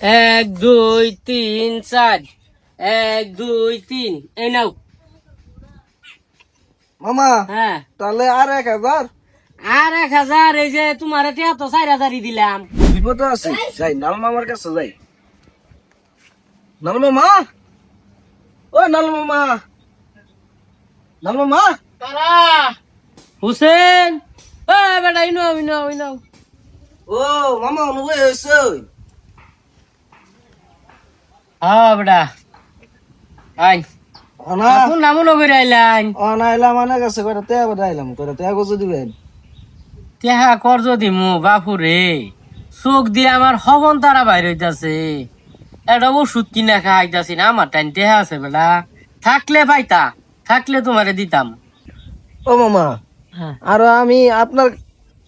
এক দুই তিন চার। এক দুই তিন। এই নাও। মামা হ্যাঁ। তাহলে আর এক হাজার? আর এক হাজার এই যে তোমার এটা তো চার হাজারই দিলাম। বিপদ আছে। যাই নাল মামার কাছে যাই। নাল মামা ও নাল মামা নাল মামা তারা। হুসেন। ও বেটা ইনো ইনো ইনো ও মামা অনুভব হয়েছে। হ্যাঁ বেটা আই। অনা। কোন নামও নগরে আইলাইন অনা এলাম মানে কাছে করে তে বাদাইলাম করে তে গজু দিবেন তেহা কর যদি মু বাপু চোখ দিয়ে আমার হবন তারা বাইর হইতাছে। এটা ওষুধ কিনা খাইতাছি না আমার টাইম তেহা আছে বেটা থাকলে পাইতা থাকলে তোমারে দিতাম। ও মামা হ্যাঁ। আর আমি আপনার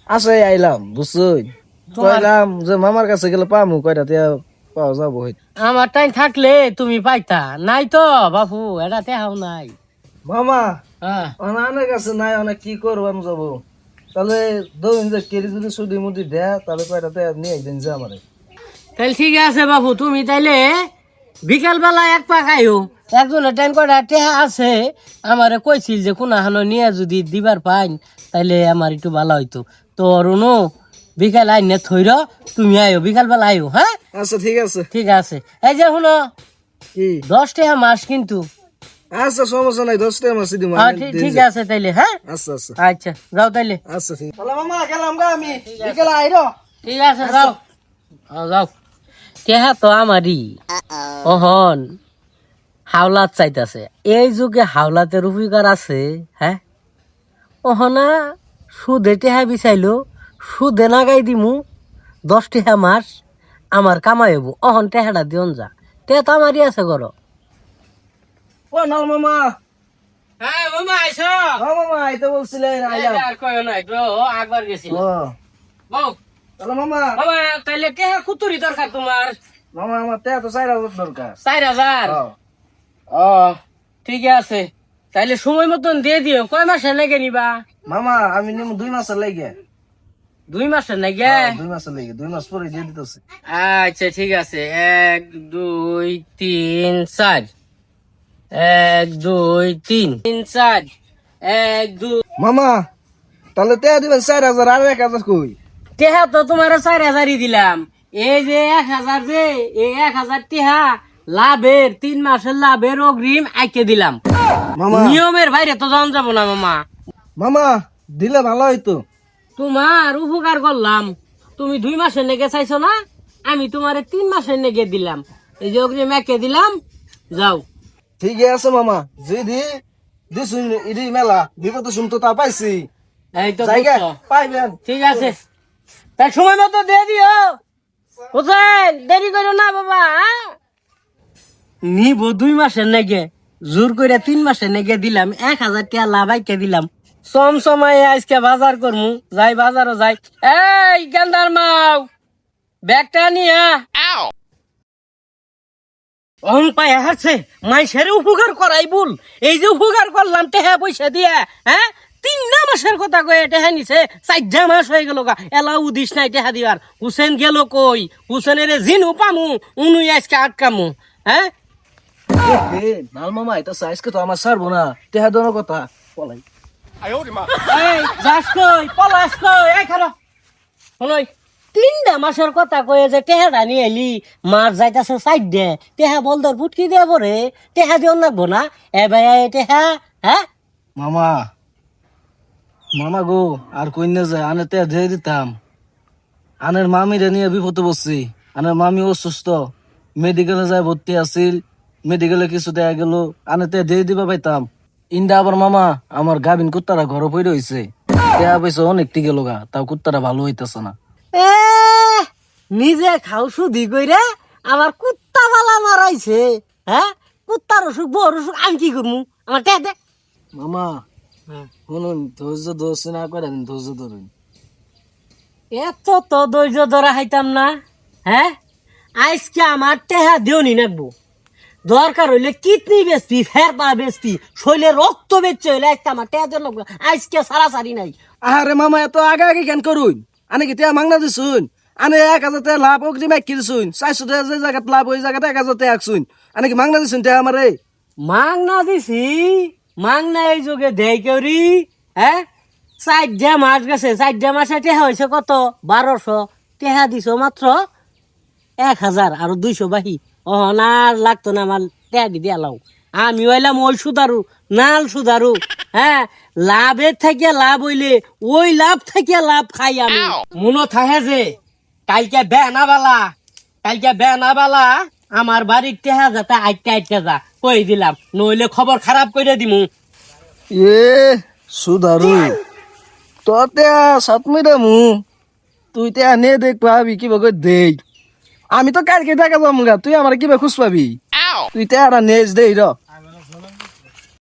আশায় আইলাম বুঝছই? তোমার- কইলাম যে মামার কাছে গেলে পামু কয়টা তে পাওয়া যাব আমার টাইম থাকলে তুমি পাইতা। নাই তো বাপু এটা তেহাও নাই। মামা হ্যাঁ। অনানের কাছে নাই অনেক কি করব আমি যাব। তাহলে ধরুন যে কেরি যদি সুদি মুদি দেয় তাহলে কয়টা তে নিয়ে একদিন যে আমারে। তাহলে ঠিক আছে বাবু তুমি তাইলে বিকাল বেলা এক পা খাইও। একজনের টাইম কটা টেহা আছে আমারে কইছিল যে কোন হানো নিয়ে যদি দিবার পাইন তাইলে আমার একটু ভালো হইতো। তো অরুণও বিকাল আই আইনে থইর তুমি আইও বিকাল বেলা আইও হ্যাঁ আচ্ছা ঠিক আছে। ঠিক আছে। এই যে শুনো কি? দশ টাকা মাস কিন্তু। আচ্ছা সমস্যা নাই দশ টাকা মাসি দিব। হ্যাঁ, ঠিক- ঠিক আছে তাইলে হ্যাঁ? আচ্ছা আচ্ছা। আচ্ছা যাও তাইলে। আচ্ছা ঠিক। তাহলে মামা গেলাম গা আমি। বিকেলে আইরো ঠিক আছে যাও। হ্যাঁ, যাও। কেহা তো আমারই অহন হাওলাত চাইতাছে। এই যুগে হাওলাতের উপকার আছে হ্যাঁ? অহনা সুদে টেহা বিচাইলো সুদে নাগাই দিমু দশ টেহা মাস আমার কামাই হব অহন টেহাটা দিয়ন যা। তে তো আমারই আছে গর। ও নাল মামা। হ্যাঁ মামা আইসো। ও মামা আইতে বলছিলেন আইলাম। একবার গেছি ও বউ। তাহলে মামা। মামা তাইলে টেহা কুতুরি দরকার তোমার। মামা আমার তে তো চাই দরকার। চার হাজার? ও, ও ঠিক আছে। তাইলে সময় মতন দিয়ে দিও। কয় মাসে লেগে নিবা? মামা আমি নিম দুই মাসের লাগে। দুই মাসের নাকি? দুই মাসের লাগে দুই মাস পরে দিয়ে দিতেছে। আচ্ছা ঠিক আছে। এক দুই তিন চার। এক দুই তিন। তিন চার। এক দুই। মামা তাহলে তে দিবেন চার হাজার আর এক হাজার কই? টেহা তো তোমার চার হাজারই দিলাম। এই যে এক হাজার যে এই এক হাজার টেহা লাভের তিন মাসের লাভের অগ্রিম আইকে দিলাম। মামা। নিয়মের বাইরে তো জান যাব না মামা। মামা দিলে ভালো হইতো। তোমার উপকার করলাম। তুমি দুই মাসের নেগে চাইছো না? আমি তোমারে তিন মাসের নেগে দিলাম। এই যে অগ্রিম একে দিলাম যাও। ঠিক আছে মামা যদি দিছুন ইডি মেলা বিপদ শুনতো তা পাইছি। এই তো জায়গা পাইবেন। ঠিক আছে। তাই সময় মতো দিয়ে দিও। হোসেন দেরি করো না বাবা হ্যাঁ? নিব দুই মাসের নেগে জোর করে তিন মাসের নেগে দিলাম। এক হাজার টাকা লাভাইকে দিলাম। সম সময়ে আজকে বাজার করমু যাই বাজারও যাই। এই গেন্দার মাও ব্যাগটা নিয়া অন পায়ে হারছে মাইসের উপকার করাই বল এই যে উপকার করলাম টেহা পয়সা দিয়া হ্যাঁ? তিন না মাসের কথা কয়ে টেহা নিছে চারটা মাস হয়ে গেল গা। এলা উদিস নাই টেহা দিবার। হুসেন গেল কই? হুসেনের জিনু পামু উনুই আজকে আটকামু হ্যাঁ? এ, নাল মামা এটা আজকে তো আমার সারবো না। তেহা দোনো কথা। এই যাস কই পলাস কই এই খারো শোনই তিনটা মাসের কথা কয়ে যে টেহা রানি এলি মার যাইতাছে সাইড। দে টেহা বলদর ফুটকি দিয়ে পরে টেহা দিও লাগবো না? এ ভাই এ টেহা হ্যাঁ? মামা মামা গো আর কই না যায় আনে তে দিয়ে দিতাম। আনের মামিরে নিয়ে বিপদে বসছি আনের মামি অসুস্থ। মেডিকেলে যায় ভর্তি আছিল মেডিকেলে কিছু দেয়া গেল আনে তে দিয়ে দিবা পাইতাম। ইন্দা আবার মামা আমার গাবিন কুত্তারা ঘর পড়ে রইছে দেয়া পয়সা অনেক টিকে লগা তাও কুত্তারা ভালো হইতেছে না। এ নিজে খাও সুদি কইরে আমার কুত্তা বালা মারাইছে হ্যাঁ কুত্তার অসুখ বড় অসুখ আমি কি করব আমার টেহা দে। মামা শুনুন ধৈর্য ধরছি না করেন ধৈর্য ধরুন। এত তো ধৈর্য ধরা হাইতাম না হ্যাঁ আজকে আমার টেহা দিওনি নাকবো। দরকার হইলে কিডনি বেচতি ফের পা বেচতি শৈলে রক্ত বেচছে হইলে টেহা দিও লাগবো আজকে সারাসারি নাই। আরে মামা এত আগে আগে কেন করুন? আনে কি তিয়া মাংনা দিছুন? আনে এক হাজার টাকা লাভ অগ্রি মাইক চারশো টাকা যে জায়গাত লাভ ওই জায়গাতে এক হাজার টাকা একছুন আনে কি মাংনা দিছুন টাকা আমারে? মাংনা দিছি মাংনা এই যুগে দেই কেউরি হ্যাঁ? চারটা মাস গেছে চারটা মাসে টেহা হয়েছে কত? বারোশো। টেহা দিছ মাত্র এক হাজার আর দুইশো বাহি। না লাগতো না আমার টেহা দি দিয়ালাও আমি হইলাম ওই সুদারু নাল সুদারু হ্যাঁ? লাভের থেকে লাভ হইলে ওই লাভ থেকে লাভ খাই আমি। মনে থাকে যে কালকে বেনা বালা কালকে বেনা বালা আমার বাড়ির টেহা যাতে আইতে আইতে যা কই দিলাম। নইলে খবর খারাপ করে দিমু। এ সুধারু তোর টেয়া সাত মু তুই টেয়া নে দেখ পাবি কিবা করে দেই। আমি তো কালকে টাকা যাব তুই আমার কিবা খুশ পাবি তুই তো আর নেজ দেই র।